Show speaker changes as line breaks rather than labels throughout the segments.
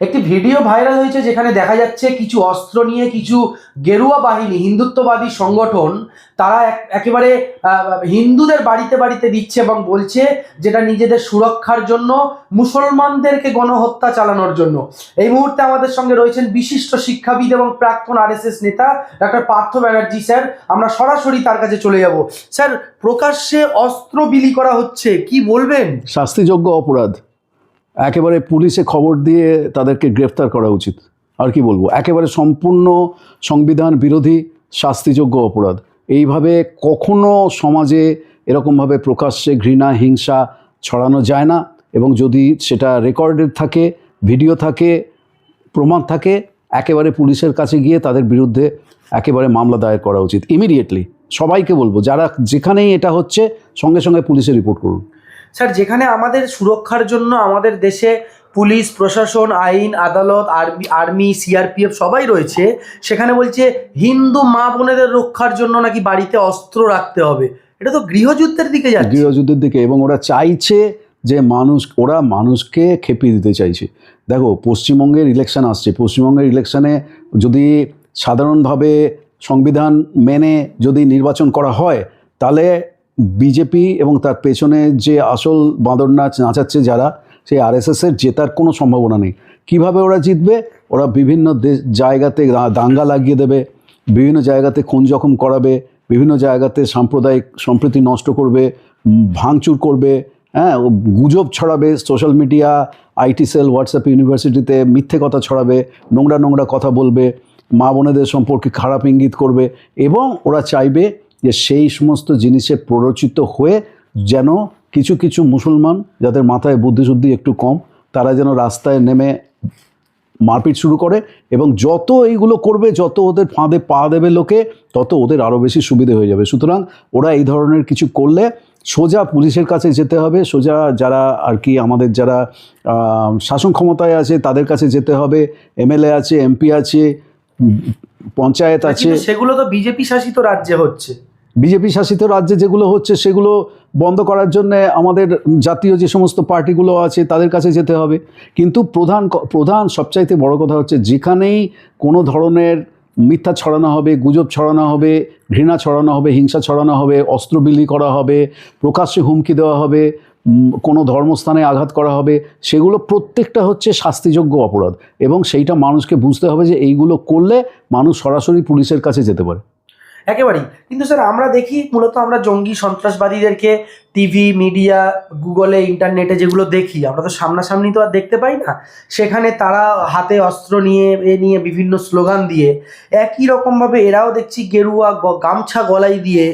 একটি video viral হয়েছে যেখানে দেখা যাচ্ছে কিছু অস্ত্র নিয়ে কিছু গেরুয়া বাহিনী, হিন্দুত্ববাদী সংগঠন, তারা এক- একেবারে হিন্দুদের বাড়িতে বাড়িতে দিচ্ছে এবং বলছে যেটা নিজেদের সুরক্ষার জন্য, মুসলমানদেরকে গণহত্যা চালানোর জন্য। এই মুহূর্তে আমাদের সঙ্গে রয়েছেন বিশিষ্ট শিক্ষাবিদ এবং প্রাক্তন আরএসএস নেতা ডক্টর পার্থ ব্যানার্জি। স্যার, আমরা সরাসরি তার কাছে চলে যাব। স্যার, প্রকাশ্যে অস্ত্র বিলি করা হচ্ছে, কি বলবেন?
শাস্তিযোগ্য অপরাধ। একেবারে পুলিশে খবর দিয়ে তাদেরকে গ্রেফতার করা উচিত। আর কি বলব? একেবারে সম্পূর্ণ সংবিধান বিরোধী, শাস্তিযোগ্য অপরাধ। এইভাবে কখনো সমাজে এরকমভাবে প্রকাশ্যে ঘৃণা, হিংসা ছড়ানো যায় না এবং যদি সেটা রেকর্ডেড থাকে, ভিডিও থাকে, প্রমাণ থাকে, একেবারে পুলিশের কাছে গিয়ে তাদের বিরুদ্ধে একেবারে মামলা দায়ের করা উচিত। ইমিডিয়েটলি সবাইকে বলব, যারা যেখানেই এটা হচ্ছে, সঙ্গে সঙ্গে পুলিশে রিপোর্ট করুন।
স্যার, যেখানে আমাদের সুরক্ষার জন্য আমাদের দেশে পুলিশ, প্রশাসন, আইন, আদালত আর্মি আর্মি, সিআরপিএফ সবাই রয়েছে, সেখানে বলছে হিন্দু মা বোনেদের রক্ষার জন্য নাকি বাড়িতে অস্ত্র রাখতে হবে। এটা তো গৃহযুদ্ধের দিকে যাচ্ছে।
গৃহযুদ্ধের দিকে, এবং ওরা চাইছে যে মানুষ, ওরা মানুষকে খেপিয়ে দিতে চাইছে। দেখো, পশ্চিমবঙ্গের ইলেকশন আসছে। পশ্চিমবঙ্গের ইলেকশনে যদি সাধারণভাবে সংবিধান মেনে যদি নির্বাচন করা হয়, তাহলে বিজেপি এবং তার পেছনে যে আসল বাঁদর নাচ নাচাচ্ছে যারা, সেই আর আরএসএসের জেতার কোনো সম্ভাবনা নেই। কীভাবে ওরা জিতবে? ওরা বিভিন্ন দেশ- জায়গাতে দাঙ্গা লাগিয়ে দেবে, বিভিন্ন জায়গাতে খুন জখম করাবে, বিভিন্ন জায়গাতে সাম্প্রদায়িক সম্প্রীতি নষ্ট করবে, ভাঙচুর করবে হ্যাঁ গুজব ছড়াবে, social media IT cell, WhatsApp ইউনিভার্সিটিতে মিথ্যে কথা ছড়াবে, নোংরা নোংরা কথা বলবে, মা বোনেদের সম্পর্কে খারাপ ইঙ্গিত করবে এবং ওরা চাইবে যে সেই সমস্ত জিনিসে প্ররোচিত হয়ে যেন কিছু কিছু মুসলমান যাদের মাথায় বুদ্ধিশুদ্ধি একটু কম তারা যেন রাস্তায় নেমে মারপিট শুরু করে এবং যত এইগুলো করবে যত ওদের ফাঁদে পা দেবে লোকে তত ওদের আরও বেশি সুবিধে হয়ে যাবে। সুতরাং ওরা এই ধরনের কিছু করলে সোজা পুলিশের কাছে যেতে হবে সোজা যারা আর কি আমাদের যারা শাসন ক্ষমতায় আছে তাদের কাছে যেতে হবে। এমএলএ আছে এমপি আছে পঞ্চায়েত আছে।
সেগুলো তো বিজেপি শাসিত রাজ্যে হচ্ছে।
বিজেপি শাসিত রাজ্যে যেগুলো হচ্ছে সেগুলো বন্ধ করার জন্য আমাদের জাতীয় যে সমস্ত পার্টিগুলো আছে তাদের কাছে যেতে হবে। কিন্তু প্রধান প্রধান সবচাইতে বড় কথা হচ্ছে যেখানেই কোনো ধরনের মিথ্যা ছড়ানো হবে, গুজব ছড়ানো হবে, ঘৃণা ছড়ানো হবে, হিংসা ছড়ানো হবে অস্ত্র বিলি করা হবে, প্রকাশ্যে হুমকি দেওয়া হবে কোনো ধর্মস্থানে আঘাত করা হবে, সেগুলো প্রত্যেকটা হচ্ছে শাস্তিযোগ্য অপরাধ। এবং সেইটা মানুষকে বুঝতে হবে যে এইগুলো করলে মানুষ সরাসরি পুলিশের কাছে যেতে পারে।
একেবারেই। কিন্তু স্যার আমরা দেখি মূলত আমরা জঙ্গি সন্ত্রাসবাদীদেরকে টিভি মিডিয়া গুগলে ইন্টারনেটে যেগুলো দেখি, আমরা তো সামনাসামনি তো আর দেখতে পাই না। সেখানে তারা হাতে অস্ত্র নিয়ে, এ নিয়ে বিভিন্ন স্লোগান দিয়ে, একই রকমভাবে এরাও দেখছি গেরুয়া গামছা গলায় দিয়ে,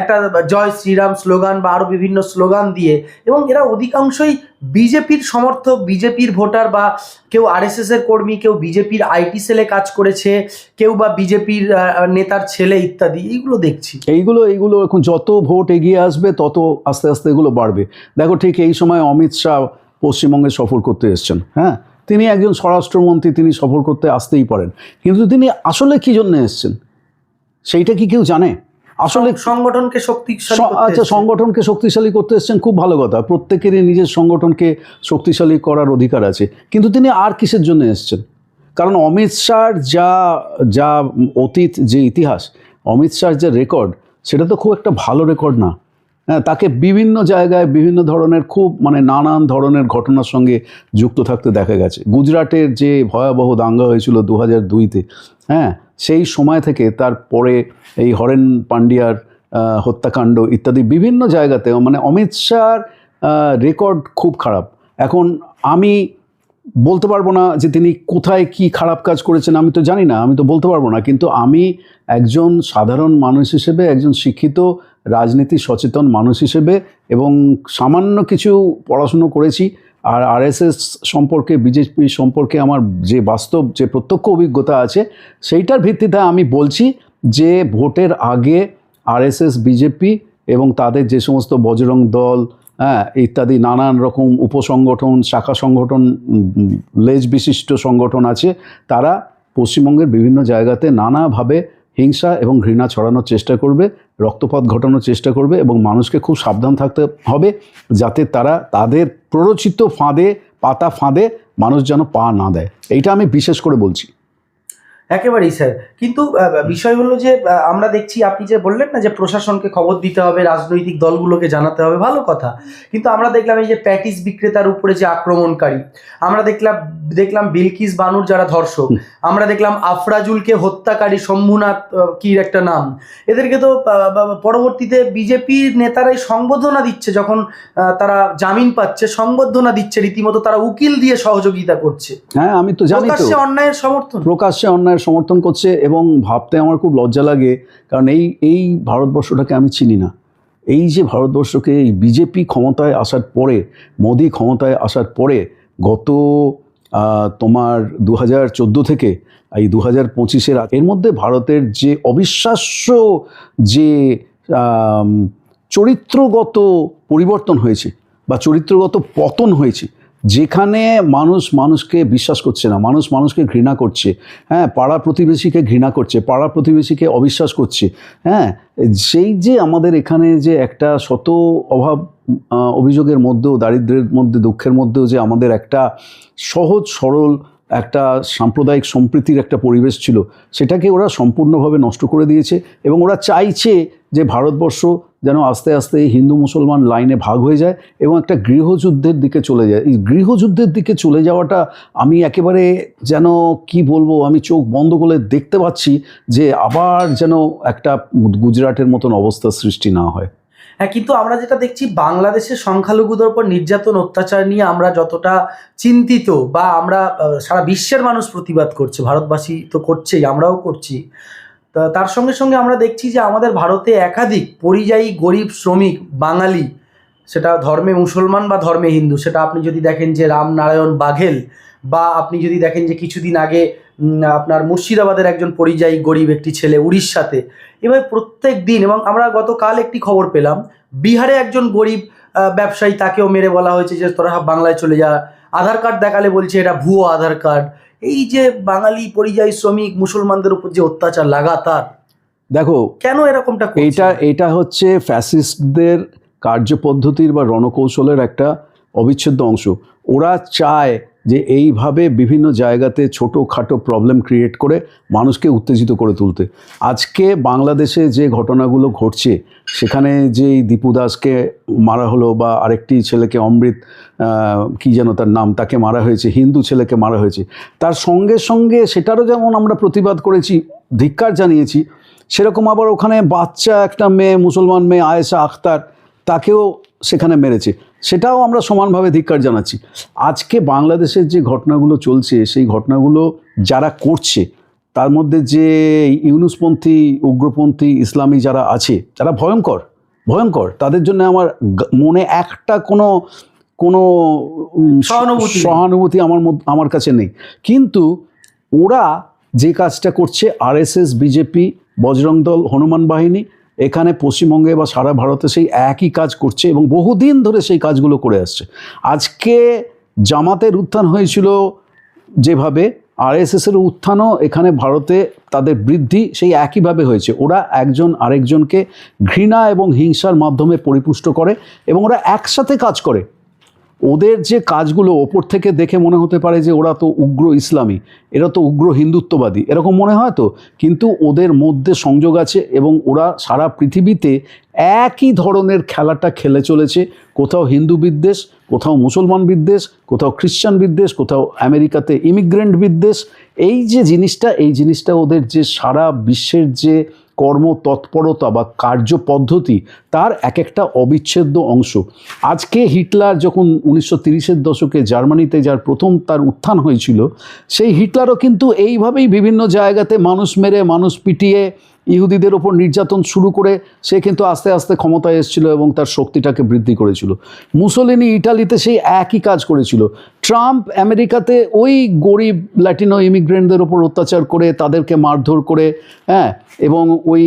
একটা জয় শ্রীরাম স্লোগান বা আরও বিভিন্ন স্লোগান দিয়ে, এবং এরা অধিকাংশই বিজেপির সমর্থক, বিজেপির ভোটার বা কেউ আরএসএস এর কর্মী, কেউ বিজেপির আইটি সেলে কাজ করেছে, কেউ বা বিজেপির নেতার ছেলে ইত্যাদি, এইগুলো দেখছি।
এইগুলো এইগুলো এখন যত ভোট এগিয়ে আসবে, তত আস্তে আস্তে আস্তে এগুলো বাড়বে। দেখো ঠিক এই সময় অমিত শাহ পশ্চিমবঙ্গে সফর করতে এসেছেন হ্যাঁ? তিনি একজন স্বরাষ্ট্রমন্ত্রী তিনি সফর করতে আসতেই পারেন। কিন্তু তিনি আসলে কি জন্য এসেছেন? সেইটা কি কেউ জানে? আসলে
সংগঠনকে শক্তিশালী
আচ্ছা সংগঠনকে শক্তিশালী করতে এসেছেন খুব ভালো কথা। প্রত্যেকেরই নিজের সংগঠনকে শক্তিশালী করার অধিকার আছে। কিন্তু তিনি আর কিসের জন্য এসেছেন? কারণ অমিত শাহর যা যা অতীত যে ইতিহাস অমিত শাহর যে রেকর্ড সেটা তো খুব একটা ভালো রেকর্ড না। তাকে বিভিন্ন জায়গায় বিভিন্ন ধরনের খুব মানে নানান ধরনের ঘটনার সঙ্গে যুক্ত থাকতে দেখা গেছে। গুজরাটের যে ভয়াবহ দাঙ্গা হয়েছিল দু হাজার দুইতে হ্যাঁ সেই সময় থেকে তারপরে এই হরেন পান্ডিয়ার হত্যাকাণ্ড ইত্যাদি বিভিন্ন জায়গাতে মানে অমিত শাহর রেকর্ড খুব খারাপ। এখন আমি বলতে পারব না যে তিনি কোথায় কি খারাপ কাজ করেছেন, আমি তো জানি না, আমি তো বলতে পারব না। কিন্তু আমি একজন সাধারণ মানুষ হিসেবে, একজন শিক্ষিত রাজনীতি সচেতন মানুষ হিসেবে এবং সামান্য কিছু পড়াশুনো করেছি। আর আরএসএস সম্পর্কে, বিজেপি সম্পর্কে আমার যে বাস্তব, যে প্রত্যক্ষ অভিজ্ঞতা আছে, সেইটার ভিত্তিতে আমি বলছি যে ভোটের আগে আরএসএস, বিজেপি এবং তাদের যে সমস্ত বজরং দল হ্যাঁ ইত্যাদি নানান রকম উপসংগঠন, শাখা সংগঠন, লেজ বিশিষ্ট সংগঠন আছে, তারা পশ্চিমবঙ্গের বিভিন্ন জায়গাতে নানাভাবে হিংসা এবং ঘৃণা ছড়ানোর চেষ্টা করবে। রক্তপাত ঘটানোর চেষ্টা করবে এবং মানুষকে খুব সাবধান থাকতে হবে যাতে তারা তাদের প্ররোচিত ফাঁদে, পাতা ফাঁদে মানুষ যেন পা না দেয়। এইটা আমি বিশেষ করে বলছি।
একেবারেই স্যার কিন্তু বিষয় হলো যে আমরা দেখছি আপনি যে বললেন না যে প্রশাসনকে খবর দিতে হবে রাজনৈতিক দলগুলোকে জানাতে হবে ভালো কথা। কিন্তু আমরা দেখলাম এই যে প্যাটিস বিক্রেতার উপরে যে আক্রমণকারী আমরা দেখলাম দেখলাম বিলকিস বানুর যারা ধর্ষক আমরা দেখলাম আফরাজুলকে হত্যাকারী শম্ভুনাথ কি একটা নাম। এদেরকে তো পরবর্তীতে বিজেপির নেতারাই সংবর্ধনা দিচ্ছে যখন তারা জামিন পাচ্ছে সংবর্ধনা দিচ্ছে রীতিমতো তারা উকিল দিয়ে সহযোগিতা করছে।
হ্যাঁ আমি তো জানি
অন্যায়ের সমর্থন।
প্রকাশ্যে অন্যায়ের সমর্থন করছে এবং ভাবতে আমার খুব লজ্জা লাগে, কারণ এই এই ভারতবর্ষটাকে আমি চিনি না। এই যে ভারতবর্ষকে এই বিজেপি ক্ষমতায় আসার পরে, মোদি ক্ষমতায় আসার পরে গত তোমার দু হাজার চোদ্দ থেকে, এই দু হাজার পঁচিশের এর মধ্যে ভারতের যে অবিশ্বাস্য যে চরিত্রগত পরিবর্তন হয়েছে বা চরিত্রগত পতন হয়েছে যেখানে মানুষ মানুষকে বিশ্বাস করছে না, মানুষ মানুষকে ঘৃণা করছে হ্যাঁ পাড়া প্রতিবেশীকে ঘৃণা করছে, পাড়া প্রতিবেশীকে অবিশ্বাস করছে হ্যাঁ সেই যে আমাদের এখানে যে একটা শত অভাব অভিযোগের মধ্যেও দারিদ্র্যের মধ্যে, দুঃখের মধ্যেও যে আমাদের একটা সহজ, সরল, একটা সাম্প্রদায়িক সম্প্রীতির একটা পরিবেশ ছিল, সেটাকে ওরা সম্পূর্ণভাবে নষ্ট করে দিয়েছে এবং ওরা চাইছে যে ভারতবর্ষ যেন আস্তে আস্তে এই হিন্দু মুসলমান লাইনে ভাগ হয়ে যায় এবং একটা গৃহযুদ্ধের দিকে চলে যায়। এই গৃহযুদ্ধের দিকে চলে যাওয়াটা আমি একেবারে যেন কি বলব, আমি চোখ বন্ধ করে দেখতে পাচ্ছি যে আবার যেন একটা গুজরাটের মতন অবস্থা সৃষ্টি না হয়।
হ্যাঁ কিন্তু আমরা যেটা দেখছি, বাংলাদেশের সংখ্যালঘুদের উপর নির্যাতন, অত্যাচার নিয়ে আমরা যতটা চিন্তিত বা আমরা সারা বিশ্বের মানুষ প্রতিবাদ করছে, ভারতবাসী তো করছেই, আমরাও করছি। তার সঙ্গে সঙ্গে আমরা দেখছি যে আমাদের ভারতে একাধিক পরিযায়ী গরিব শ্রমিক, বাঙালি, সেটা ধর্মে মুসলমান বা ধর্মে হিন্দু, সেটা আপনি যদি দেখেন যে রামনারায়ণ বাঘেল বা আপনি যদি দেখেন যে কিছুদিন আগে আপনার মুর্শিদাবাদের একজন পরিযায়ী গরিব একটি ছেলে উড়িষ্যাতে, এভাবে প্রত্যেক দিন এবং আমরা গতকাল একটি খবর পেলাম, বিহারে একজন গরিব ব্যবসায়ী তাকেও মেরে বলা হয়েছে যে তোরা বাংলায় চলে যা, আধার কার্ড দেখালে বলছে এটা ভুয়ো আধার কার্ড এই যে বাঙালি পরিযায়ী শ্রমিক মুসলমানদের উপর যে অত্যাচার লাগাতার
দেখো
কেন এরকমটা
এটা এটা হচ্ছে ফ্যাসিস্টদের কার্যপদ্ধতির বা রণকৌশলের একটা অবিচ্ছেদ্য অংশ। ওরা চায় যে এইভাবে বিভিন্ন জায়গাতে ছোটো খাটো প্রবলেম ক্রিয়েট করে মানুষকে উত্তেজিত করে তুলতে। আজকে বাংলাদেশে যে ঘটনাগুলো ঘটছে, সেখানে যে দীপু দাসকে মারা হলো বা আরেকটি ছেলেকে অমৃত কি যেন তার নাম, তাকে মারা হয়েছে, হিন্দু ছেলেকে মারা হয়েছে, তার সঙ্গে সঙ্গে সেটারও যেমন আমরা প্রতিবাদ করেছি, ধিক্কার জানিয়েছি, সেরকম আবার ওখানে বাচ্চা একটা মেয়ে, মুসলমান মেয়ে, আয়েশা আখতার, তাকেও সেখানে মেরেছে। সেটাও আমরা সমানভাবে ধিক্কার জানাচ্ছি। আজকে বাংলাদেশের যে ঘটনাগুলো চলছে সেই ঘটনাগুলো যারা করছে তার মধ্যে যে ইউনুসপন্থী উগ্রপন্থী ইসলামী যারা আছে যারা ভয়ঙ্কর ভয়ঙ্কর তাদের জন্য আমার মনে একটা কোনো কোনো
সহানুভূতি
সহানুভূতি আমার আমার কাছে নেই। কিন্তু ওরা যে কাজটা করছে আরএসএস বিজেপি বজরং দল হনুমান বাহিনী এখানে পশ্চিমবঙ্গে বা সারা ভারতে সেই একই কাজ করছে এবং বহুদিন ধরে সেই কাজগুলো করে আসছে। আজকে জামাতের উত্থান হয়েছিল যেভাবে, আরএসএসের উত্থানও এখানে ভারতে তাদের বৃদ্ধি সেই একইভাবে হয়েছে। ওরা একজন আরেকজনকে ঘৃণা এবং হিংসার মাধ্যমে পরিপুষ্ট করে এবং ওরা একসাথে কাজ করে। ওদের যে কাজগুলো ওপর থেকে দেখে মনে হতে পারে যে ওরা তো উগ্র ইসলামী, এরা তো উগ্র হিন্দুত্ববাদী, এরকম মনে হয় তো? কিন্তু ওদের মধ্যে সংযোগ আছে এবং ওরা সারা পৃথিবীতে একই ধরনের খেলাটা খেলে চলেছে। কোথাও হিন্দু বিদ্বেষ, কোথাও মুসলমান বিদ্বেষ, কোথাও খ্রিশ্চান বিদ্বেষ, কোথাও আমেরিকাতে ইমিগ্রেন্ট বিদ্বেষ। এই যে জিনিসটা, এই জিনিসটা ওদের যে সারা বিশ্বের যে কর্ম তৎপরতা বা কার্যপদ্ধতি তার এক একটা অবিচ্ছেদ্য অংশ। আজকে হিটলার যখন উনিশশো তিরিশের দশকে জার্মানিতে যার প্রথম তার উত্থান হয়েছিল, সেই হিটলারও কিন্তু এইভাবেই বিভিন্ন জায়গাতে মানুষ মেরে, মানুষ পিটিয়ে ইহুদিদের ওপর নির্যাতন শুরু করে সে কিন্তু আস্তে আস্তে ক্ষমতায় এসেছিল এবং তার শক্তিটাকে বৃদ্ধি করেছিল। মুসলিনি ইটালিতে সেই একই কাজ করেছিল। ট্রাম্প আমেরিকাতে ওই গরিব ল্যাটিনো ইমিগ্রেন্টদের ওপর অত্যাচার করে, তাদেরকে মারধর করে হ্যাঁ এবং ওই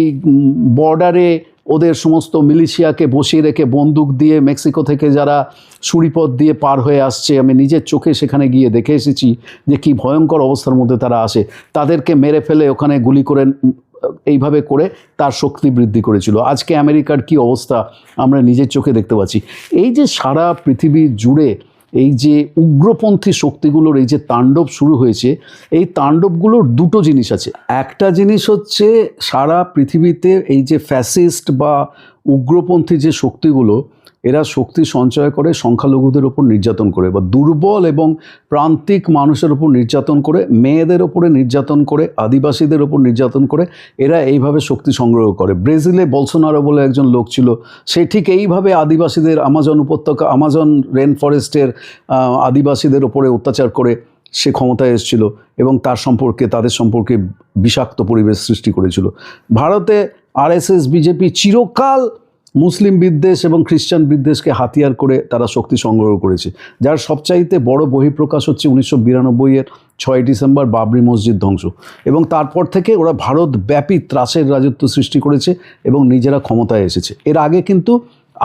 বর্ডারে ওদের সমস্ত মিলিশিয়াকে বসিয়ে রেখে বন্দুক দিয়ে মেক্সিকো থেকে যারা সুড়িপথ দিয়ে পার হয়ে আসছে, আমি নিজের চোখে সেখানে গিয়ে দেখে এসেছি যে কি ভয়ঙ্কর অবস্থার মধ্যে তারা আসে। তাদেরকে মেরে ফেলে ওখানে গুলি করে এইভাবে করে তার শক্তি বৃদ্ধি করেছিল। আজকে আমেরিকার কি অবস্থা আমরা নিজের চোখে দেখতে পাচ্ছি। এই যে সারা পৃথিবী জুড়ে এই যে উগ্রপন্থী শক্তিগুলোর এই যে তাণ্ডব শুরু হয়েছে, এই তাণ্ডবগুলোর দুটো জিনিস আছে। একটা জিনিস হচ্ছে সারা পৃথিবীতে এই যে ফ্যাসিস্ট বা উগ্রপন্থী যে শক্তিগুলো এরা শক্তি সঞ্চয় করে, সংখ্যালঘুদের ওপর নির্যাতন করে বা দুর্বল এবং প্রান্তিক মানুষের ওপর নির্যাতন করে, মেয়েদের ওপরে নির্যাতন করে, আদিবাসীদের ওপর নির্যাতন করে, এরা এইভাবে শক্তি সংগ্রহ করে। ব্রাজিলে বলসোনারো বলে একজন লোক ছিল, সে ঠিক এইভাবে আদিবাসীদের, আমাজন উপত্যকা, আমাজন রেন ফরেস্টের আদিবাসীদের ওপরে অত্যাচার করে সে ক্ষমতায় এসেছিল এবং তার সম্পর্কে, তাদের সম্পর্কে বিষাক্ত পরিবেশ সৃষ্টি করেছিল। ভারতে আরএসএস, বিজেপি চিরকাল মুসলিম বিদ্বেষ এবং খ্রিস্টান বিদ্বেষকে হাতিয়ার করে তারা শক্তি সংগ্রহ করেছে, যার সবচাইতে বড় বহিঃপ্রকাশ হচ্ছে উনিশশো বিরানব্বইয়ের ছয় ডিসেম্বর বাবরি মসজিদ ধ্বংস। এবং তারপর থেকে ওরা ভারতব্যাপী ত্রাসের রাজত্ব সৃষ্টি করেছে এবং নিজেরা ক্ষমতায় এসেছে। এর আগে কিন্তু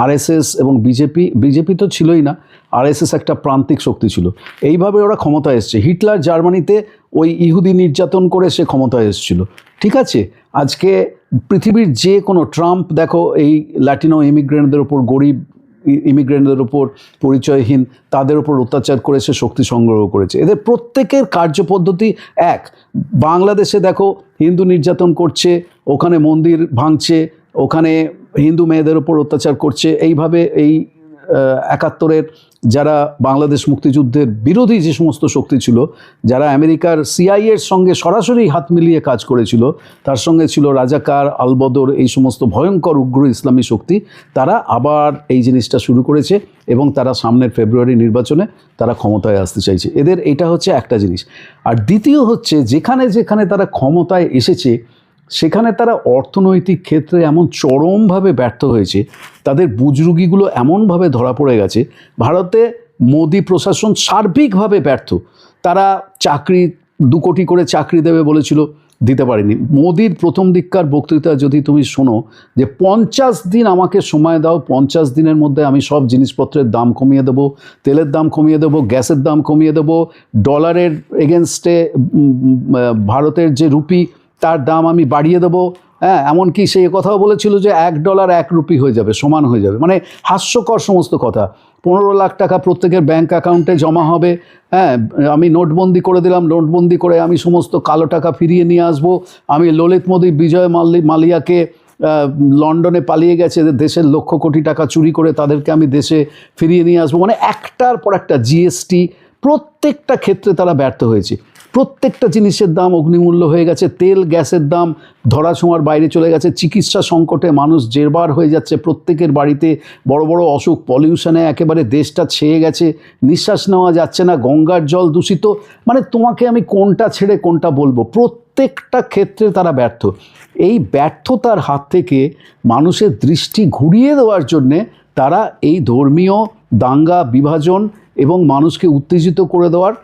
আরএসএস এবং বিজেপি বিজেপি তো ছিলই না, আরএসএস একটা প্রান্তিক শক্তি ছিল। এইভাবে ওরা ক্ষমতায় এসছে। হিটলার জার্মানিতে ওই ইহুদি নির্যাতন করে সে ক্ষমতায় এসেছিল। ঠিক আছে? আজকে পৃথিবীর যে কোনো ট্রাম্প, দেখো এই ল্যাটিনো ইমিগ্রেন্টদের ওপর গরিব ইমিগ্রেন্টদের ওপর পরিচয়হীন, তাদের ওপর অত্যাচার করেছে শক্তি সংগ্রহ করেছে। এদের প্রত্যেকের কার্যপদ্ধতি এক। বাংলাদেশে দেখো হিন্দু নির্যাতন করছে, ওখানে মন্দির ভাঙছে, ওখানে হিন্দু মেয়েদের ওপর অত্যাচার করছে। এইভাবে এই একাত্তরের যারা বাংলাদেশ মুক্তিযুদ্ধের বিরোধী যে সমস্ত শক্তি ছিল, যারা আমেরিকার সিআইএর সঙ্গে সরাসরি হাত মিলিয়ে কাজ করেছিল, তার সঙ্গে ছিল রাজাকার আলবদর এই সমস্ত ভয়ঙ্কর উগ্র ইসলামী শক্তি, তারা আবার এই জিনিসটা শুরু করেছে এবং তারা সামনের ফেব্রুয়ারি নির্বাচনে তারা ক্ষমতায় আসতে চাইছে। এদের এটা হচ্ছে একটা জিনিস। আর দ্বিতীয় হচ্ছে, যেখানে যেখানে তারা ক্ষমতায় এসেছে সেখানে তারা অর্থনৈতিক ক্ষেত্রে এমন চরমভাবে ব্যর্থ হয়েছে, তাদের বুজরুগিগুলো এমনভাবে ধরা পড়ে গেছে, ভারতে মোদি প্রশাসন সার্বিকভাবে ব্যর্থ। তারা চাকরি, দু কোটি করে চাকরি দেবে বলেছিল, দিতে পারেনি। মোদির প্রথম দিককার বক্তৃতা যদি তুমি শোনো যে পঞ্চাশ দিন আমাকে সময় দাও, পঞ্চাশ দিনের মধ্যে আমি সব জিনিসপত্রের দাম কমিয়ে দেবো, তেলের দাম কমিয়ে দেবো, গ্যাসের দাম কমিয়ে দেবো, ডলারের এগেনস্টে ভারতের যে রুপি তার দাম আমি বাড়িয়ে দেবো। হ্যাঁ এমনকি সে কথাও বলেছিল যে এক ডলার এক রুপি হয়ে যাবে, সমান হয়ে যাবে। মানে হাস্যকর সমস্ত কথা। পনেরো লাখ টাকা প্রত্যেকের ব্যাংক অ্যাকাউন্টে জমা হবে। হ্যাঁ আমি নোটবন্দি করে দিলাম, নোটবন্দি করে আমি সমস্ত কালো টাকা ফিরিয়ে নিয়ে আসব। আমি ললিত মোদী বিজয় মাল্লি, মালিয়াকে লন্ডনে পালিয়ে গেছে, দেশের লক্ষ কোটি টাকা চুরি করে তাদেরকে আমি দেশে ফিরিয়ে নিয়ে আসব। মানে একটার পর একটা জিএসটি প্রত্যেকটা ক্ষেত্রে তারা ব্যর্থ হয়েছে। প্রত্যেকটা জিনিসের দাম অগ্নিমূল্য হয়ে গেছে, তেল, গ্যাসের দাম ধরা ছোঁয়ার বাইরে চলে গেছে, চিকিৎসা সংকটে মানুষ জেরবার হয়ে যাচ্ছে, প্রত্যেকের বাড়িতে বড় বড় অসুখ, পলিউশনে একেবারে দেশটা ছেয়ে গেছে, নিঃশ্বাস নেওয়া যাচ্ছে না, গঙ্গার জল দূষিত। মানে তোমাকে আমি কোনটা ছেড়ে কোনটা বলব? প্রত্যেকটা ক্ষেত্রে তারা ব্যর্থ। এই ব্যর্থতার হাত থেকে মানুষের দৃষ্টি ঘুরিয়ে দেওয়ার জন্যে তারা এই ধর্মীয় দাঙ্গা, বিভাজন এবং মানুষকে উত্তেজিত করে দেওয়ার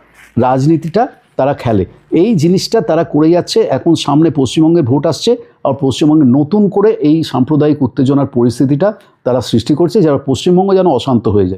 রাজনীতিটা তারা খেলে। এই জিনিসটা তারা করে যাচ্ছে। এখন সামনে পশ্চিমবঙ্গে ভোট আসছে আর পশ্চিমবঙ্গে নতুন করে এই সাম্প্রদায়িক উত্তেজনার পরিস্থিতিটা তারা সৃষ্টি করছে যারা পশ্চিমবঙ্গ যেন অশান্ত হয়ে যায়।